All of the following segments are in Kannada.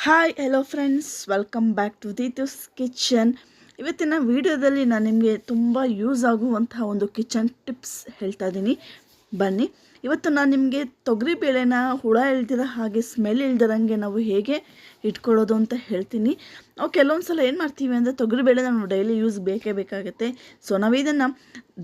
Hi hello friends welcome back to Deetu's kitchen ಇವತ್ತಿನ ವಿಡಿಯೋದಲ್ಲಿ ನಾನು ನಿಮಗೆ ತುಂಬ ಯೂಸ್ ಆಗುವಂತಹ ಒಂದು ಕಿಚನ್ ಟಿಪ್ಸ್ ಹೇಳ್ತಾ ಇದ್ದೀನಿ ಬನ್ನಿ. ಇವತ್ತು ನಾನು ನಿಮಗೆ ತೊಗರಿ ಬೇಳೆನ ಹುಳ ಇಳ್ದಿರೋ ಹಾಗೆ ಸ್ಮೆಲ್ ಇಲ್ದಿರಂಗೆ ನಾವು ಹೇಗೆ ಇಟ್ಕೊಳ್ಳೋದು ಅಂತ ಹೇಳ್ತೀನಿ. ನಾವು ಕೆಲವೊಂದು ಸಲ ಏನು ಮಾಡ್ತೀವಿ ಅಂದರೆ ತೊಗರಿಬೇಳೆ ನಾವು ಡೈಲಿ ಯೂಸ್ ಬೇಕೇ ಬೇಕಾಗುತ್ತೆ. ಸೊ ನಾವು ಇದನ್ನು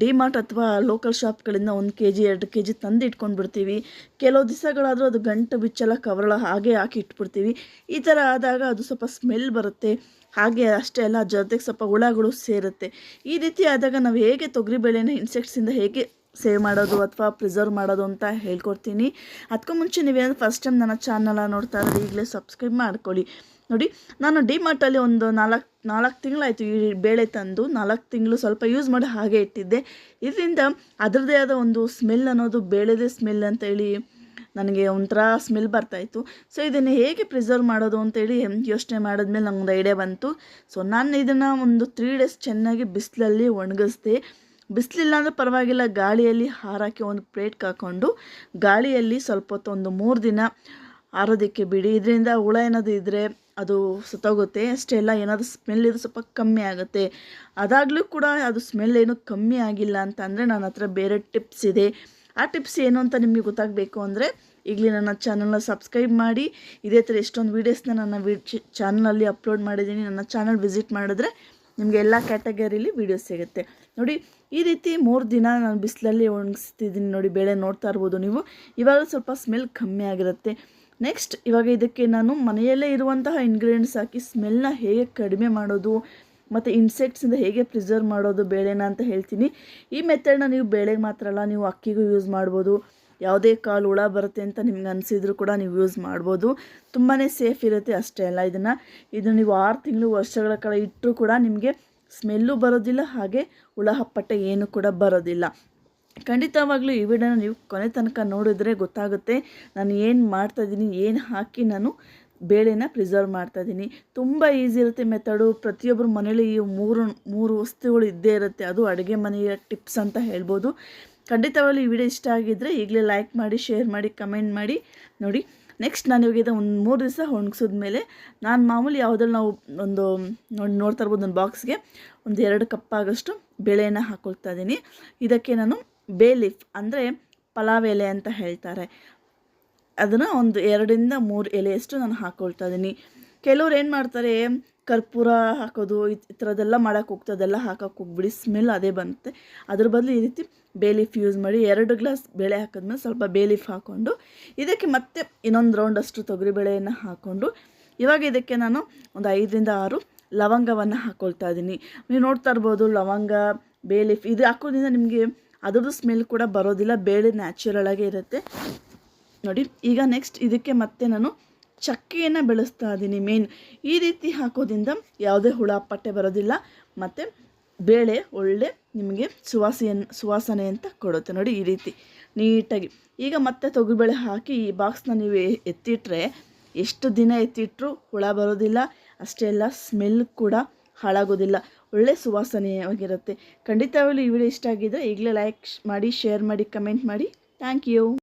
ಡಿಮಾರ್ಟ್ ಅಥವಾ ಲೋಕಲ್ ಶಾಪ್ಗಳಿಂದ ಒಂದು ಕೆ ಜಿ ಎರಡು ಕೆ ಜಿ ತಂದು ಇಟ್ಕೊಂಡು ಬಿಡ್ತೀವಿ. ಕೆಲವು ದಿವಸಗಳಾದರೂ ಅದು ಗಂಟು ಬಿಚ್ಚಲ, ಕವರಳ ಹಾಗೆ ಹಾಕಿ ಇಟ್ಬಿಡ್ತೀವಿ. ಈ ಥರ ಆದಾಗ ಅದು ಸ್ವಲ್ಪ ಸ್ಮೆಲ್ ಬರುತ್ತೆ. ಹಾಗೆ ಅಷ್ಟೇ ಅಲ್ಲ ಜೊತೆಗೆ ಸ್ವಲ್ಪ ಹುಳಗಳು ಸೇರುತ್ತೆ. ಈ ರೀತಿ ಆದಾಗ ನಾವು ಹೇಗೆ ತೊಗರಿ ಬೇಳೆನ ಇನ್ಸೆಕ್ಟ್ಸಿಂದ ಹೇಗೆ ಸೇವ್ ಮಾಡೋದು ಅಥವಾ ಪ್ರಿಸರ್ವ್ ಮಾಡೋದು ಅಂತ ಹೇಳ್ಕೊಡ್ತೀನಿ. ಅದಕ್ಕೂ ಮುಂಚೆ ನೀವೇನಾದ್ರು ಫಸ್ಟ್ ಟೈಮ್ ನನ್ನ ಚಾನಲ ನೋಡ್ತಾ ಇದ್ರೆ ಈಗಲೇ ಸಬ್ಸ್ಕ್ರೈಬ್ ಮಾಡ್ಕೊಳ್ಳಿ. ನೋಡಿ, ನಾನು ಡಿ ಮಾರ್ಟಲ್ಲಿ ಒಂದು ನಾಲ್ಕು ನಾಲ್ಕು ತಿಂಗಳಾಯಿತು ಈ ಬೇಳೆ ತಂದು, ನಾಲ್ಕು ತಿಂಗಳು ಸ್ವಲ್ಪ ಯೂಸ್ ಮಾಡಿ ಹಾಗೆ ಇಟ್ಟಿದ್ದೆ. ಇದರಿಂದ ಅದರದ್ದೇ ಆದ ಒಂದು ಸ್ಮೆಲ್ ಅನ್ನೋದು, ಬೇಳೆದೇ ಸ್ಮೆಲ್ ಅಂತೇಳಿ ನನಗೆ ಒಂಥರ ಸ್ಮೆಲ್ ಬರ್ತಾಯಿತ್ತು ಸೊ ಇದನ್ನು ಹೇಗೆ ಪ್ರಿಸರ್ವ್ ಮಾಡೋದು ಅಂತೇಳಿ ಯೋಚನೆ ಮಾಡಿದ್ಮೇಲೆ ನಂಗೊಂದು ಐಡಿಯಾ ಬಂತು. ಸೊ ನಾನು ಇದನ್ನು ಒಂದು ತ್ರೀ ಡೇಸ್ ಚೆನ್ನಾಗಿ ಬಿಸಿಲಲ್ಲಿ ಒಣಗಿಸ್ದೆ. ಬಿಸಿಲಿಲ್ಲ ಅಂದರೆ ಪರವಾಗಿಲ್ಲ, ಗಾಳಿಯಲ್ಲಿ ಹಾರಾಕಿ ಒಂದು ಪ್ಲೇಟ್ ಹಾಕ್ಕೊಂಡು ಗಾಳಿಯಲ್ಲಿ ಸ್ವಲ್ಪ ಹೊತ್ತು ಒಂದು ಮೂರು ದಿನ ಆರೋದಕ್ಕೆ ಬಿಡಿ. ಇದರಿಂದ ಹುಳ ಏನಾದರೂ ಇದ್ದರೆ ಅದು ಸತ್ತೋಗುತ್ತೆ. ಅಷ್ಟೇ ಎಲ್ಲ ಏನಾದರೂ ಸ್ಮೆಲ್ ಇದು ಸ್ವಲ್ಪ ಕಮ್ಮಿ ಆಗುತ್ತೆ. ಅದಾಗಲೂ ಕೂಡ ಅದು ಸ್ಮೆಲ್ ಏನು ಕಮ್ಮಿ ಆಗಿಲ್ಲ ಅಂತ ಅಂದರೆ ನನ್ನ ಹತ್ರ ಬೇರೆ ಟಿಪ್ಸ್ ಇದೆ. ಆ ಟಿಪ್ಸ್ ಏನು ಅಂತ ನಿಮಗೆ ಗೊತ್ತಾಗಬೇಕು ಅಂದರೆ ಈಗಲೇ ನನ್ನ ಚಾನಲ್ನ ಸಬ್ಸ್ಕ್ರೈಬ್ ಮಾಡಿ. ಇದೇ ಥರ ಎಷ್ಟೊಂದು ವೀಡಿಯೋಸ್ನ ನನ್ನ ವಿ ಚಾನಲಲ್ಲಿ ಅಪ್ಲೋಡ್ ಮಾಡಿದ್ದೀನಿ. ನನ್ನ ಚಾನಲ್ ವಿಸಿಟ್ ಮಾಡಿದ್ರೆ ನಿಮಗೆ ಎಲ್ಲ ಕ್ಯಾಟಗರಿಲಿ ವೀಡಿಯೋಸ್ ಸಿಗುತ್ತೆ. ನೋಡಿ ಈ ರೀತಿ ಮೂರು ದಿನ ನಾನು ಬಿಸಿಲಲ್ಲಿ ಒಣಗಿಸ್ತಿದ್ದೀನಿ ನೋಡಿ, ಬೇಳೆ ನೋಡ್ತಾ ಇರ್ಬೋದು ನೀವು. ಇವಾಗ ಸ್ವಲ್ಪ ಸ್ಮೆಲ್ ಕಮ್ಮಿ ಆಗಿರುತ್ತೆ. ನೆಕ್ಸ್ಟ್ ಇವಾಗ ಇದಕ್ಕೆ ನಾನು ಮನೆಯಲ್ಲೇ ಇರುವಂತಹ ಇಂಗ್ರೀಡಿಯೆಂಟ್ಸ್ ಹಾಕಿ ಸ್ಮೆಲ್ನ ಹೇಗೆ ಕಡಿಮೆ ಮಾಡೋದು, ಮತ್ತು ಇನ್ಸೆಕ್ಟ್ಸಿಂದ ಹೇಗೆ ಪ್ರಿಸರ್ವ್ ಮಾಡೋದು ಬೇಳೆನ ಅಂತ ಹೇಳ್ತೀನಿ. ಈ ಮೆಥಡ್ನ ನೀವು ಬೇಳೆಗೆ ಮಾತ್ರ ಅಲ್ಲ, ನೀವು ಅಕ್ಕಿಗೂ ಯೂಸ್ ಮಾಡ್ಬೋದು. ಯಾವುದೇ ಕಾಲು ಹುಳ ಬರುತ್ತೆ ಅಂತ ನಿಮ್ಗೆ ಅನಿಸಿದ್ರು ಕೂಡ ನೀವು ಯೂಸ್ ಮಾಡ್ಬೋದು. ತುಂಬಾ ಸೇಫ್ ಇರುತ್ತೆ ಅಷ್ಟೇ ಅಲ್ಲ ಇದನ್ನು. ಇದನ್ನು ನೀವು ಆರು ತಿಂಗಳು ವರ್ಷಗಳ ಕಾಲ ಇಟ್ಟರೂ ಕೂಡ ನಿಮಗೆ ಸ್ಮೆಲ್ಲು ಬರೋದಿಲ್ಲ, ಹಾಗೆ ಹುಳ ಹಪ್ಪಟೆ ಏನು ಕೂಡ ಬರೋದಿಲ್ಲ. ಖಂಡಿತವಾಗ್ಲೂ ಈ ವಿಡಿಯೋನ ನೀವು ಕೊನೆ ತನಕ ನೋಡಿದ್ರೆ ಗೊತ್ತಾಗುತ್ತೆ ನಾನು ಏನು ಮಾಡ್ತಾಯಿದ್ದೀನಿ ಏನು ಹಾಕಿ ನಾನು ಬೇಳೆನ ಪ್ರಿಸರ್ವ್ ಮಾಡ್ತಾಯಿದ್ದೀನಿ ತುಂಬ ಈಸಿ ಇರುತ್ತೆ ಮೆಥಡು. ಪ್ರತಿಯೊಬ್ಬರು ಮನೇಲಿ ಈ ಮೂರು ಮೂರು ವಸ್ತುಗಳು ಇದ್ದೇ ಇರುತ್ತೆ. ಅದು ಅಡುಗೆ ಮನೆಯ ಟಿಪ್ಸ್ ಅಂತ ಹೇಳ್ಬೋದು. ಖಂಡಿತವಾಗ್ಲೂ ಈ ವಿಡಿಯೋ ಇಷ್ಟ ಆಗಿದ್ದರೆ ಈಗಲೇ ಲೈಕ್ ಮಾಡಿ ಶೇರ್ ಮಾಡಿ ಕಮೆಂಟ್ ಮಾಡಿ. ನೋಡಿ ನೆಕ್ಸ್ಟ್ ನಾನು ಇವಾಗ ಒಂದು ಮೂರು ದಿವಸ ಒಣಗಿಸಿದ್ಮೇಲೆ ನಾನು ಮಾಮೂಲಿ ಯಾವುದ್ರಲ್ಲಿ ನಾವು ಒಂದು, ನೋಡಿ, ನೋಡ್ತಾ ಇರ್ಬೋದು ಒಂದು ಬಾಕ್ಸ್ಗೆ ಒಂದು ಎರಡು ಕಪ್ಪಾಗಷ್ಟು ಬೇಳೆಯನ್ನು ಬೇಳೆನ ಹಾಕ್ಕೊಳ್ತಾ ಇದ್ದೀನಿ. ಇದಕ್ಕೆ ನಾನು ಬೇ ಲೀಫ್ ಅಂದರೆ ಪಲಾವ್ ಎಲೆ ಅಂತ ಹೇಳ್ತಾರೆ. ಅದನ್ನು ಒಂದು ಎರಡರಿಂದ ಮೂರು ಎಲೆಯಷ್ಟು ನಾನು ಹಾಕ್ಕೊಳ್ತಾ ಇದ್ದೀನಿ. ಕೆಲವ್ರು ಏನು ಮಾಡ್ತಾರೆ, ಕರ್ಪೂರ ಹಾಕೋದು ಈ ಥರದ್ದೆಲ್ಲ ಮಾಡೋಕೆ ಹೋಗ್ತದೆಲ್ಲ ಹಾಕೋಕೆ ಹೋಗ್ಬಿಡಿ, ಸ್ಮೆಲ್ ಅದೇ ಬಂತೆ. ಅದ್ರ ಬದಲು ಈ ರೀತಿ ಬೇಲೀಫ್ ಯೂಸ್ ಮಾಡಿ, ಎರಡು ಗ್ಲಾಸ್ ಬೇಳೆ ಹಾಕಿದ್ಮೇಲೆ ಸ್ವಲ್ಪ ಬೇಲೀಫ್ ಹಾಕ್ಕೊಂಡು ಇದಕ್ಕೆ ಮತ್ತೆ ಇನ್ನೊಂದು ರೌಂಡಷ್ಟು ತೊಗರಿಬೇಳೆಯನ್ನು ಹಾಕ್ಕೊಂಡು ಇವಾಗ ಇದಕ್ಕೆ ನಾನು ಒಂದು ಐದರಿಂದ ಆರು ಲವಂಗವನ್ನು ಹಾಕ್ಕೊಳ್ತಾ ಇದ್ದೀನಿ ನೀವು ನೋಡ್ತಾ ಇರ್ಬೋದು, ಲವಂಗ ಬೇಲೀಫ್ ಇದು ಹಾಕೋದ್ರಿಂದ ನಿಮಗೆ ಅದರದ್ದು ಸ್ಮೆಲ್ ಕೂಡ ಬರೋದಿಲ್ಲ, ಬೇಳೆ ನ್ಯಾಚುರಲ್ ಆಗೇ ಇರುತ್ತೆ. ನೋಡಿ, ಈಗ ನೆಕ್ಸ್ಟ್ ಇದಕ್ಕೆ ಮತ್ತೆ ನಾನು ಚಕ್ಕೆಯನ್ನು ಬೆಳೆಸ್ತಾ ಇದ್ದೀನಿ ಮೇನ್ ಈ ರೀತಿ ಹಾಕೋದ್ರಿಂದ ಯಾವುದೇ ಹುಳ, ಪಟ್ಟೆ ಬರೋದಿಲ್ಲ. ಮತ್ತು ಬೇಳೆ, ಒಳ್ಳೆ ನಿಮಗೆ ಸುವಾಸೆಯನ್ನು ಸುವಾಸನೆ ಅಂತ ಕೊಡುತ್ತೆ ನೋಡಿ ಈ ರೀತಿ ನೀಟಾಗಿ. ಈಗ ಮತ್ತೆ ತೊಗರಿಬೇಳೆ ಹಾಕಿ ಈ ಬಾಕ್ಸ್ನ ನೀವು ಎತ್ತಿಟ್ರೆ ಎಷ್ಟು ದಿನ ಎತ್ತಿಟ್ಟರೂ ಹುಳ ಬರೋದಿಲ್ಲ ಅಷ್ಟೇ ಅಲ್ಲ ಸ್ಮೆಲ್ ಕೂಡ ಹಾಳಾಗೋದಿಲ್ಲ. ಒಳ್ಳೆ ಸುವಾಸನೆಯಾಗಿರುತ್ತೆ. ಖಂಡಿತವಾಗಲೂ ಈ ವಿಡಿಯೋ ಇಷ್ಟ ಆಗಿದ್ದರೆ ಈಗಲೇ ಲೈಕ್ ಮಾಡಿ ಶೇರ್ ಮಾಡಿ ಕಮೆಂಟ್ ಮಾಡಿ. Thank you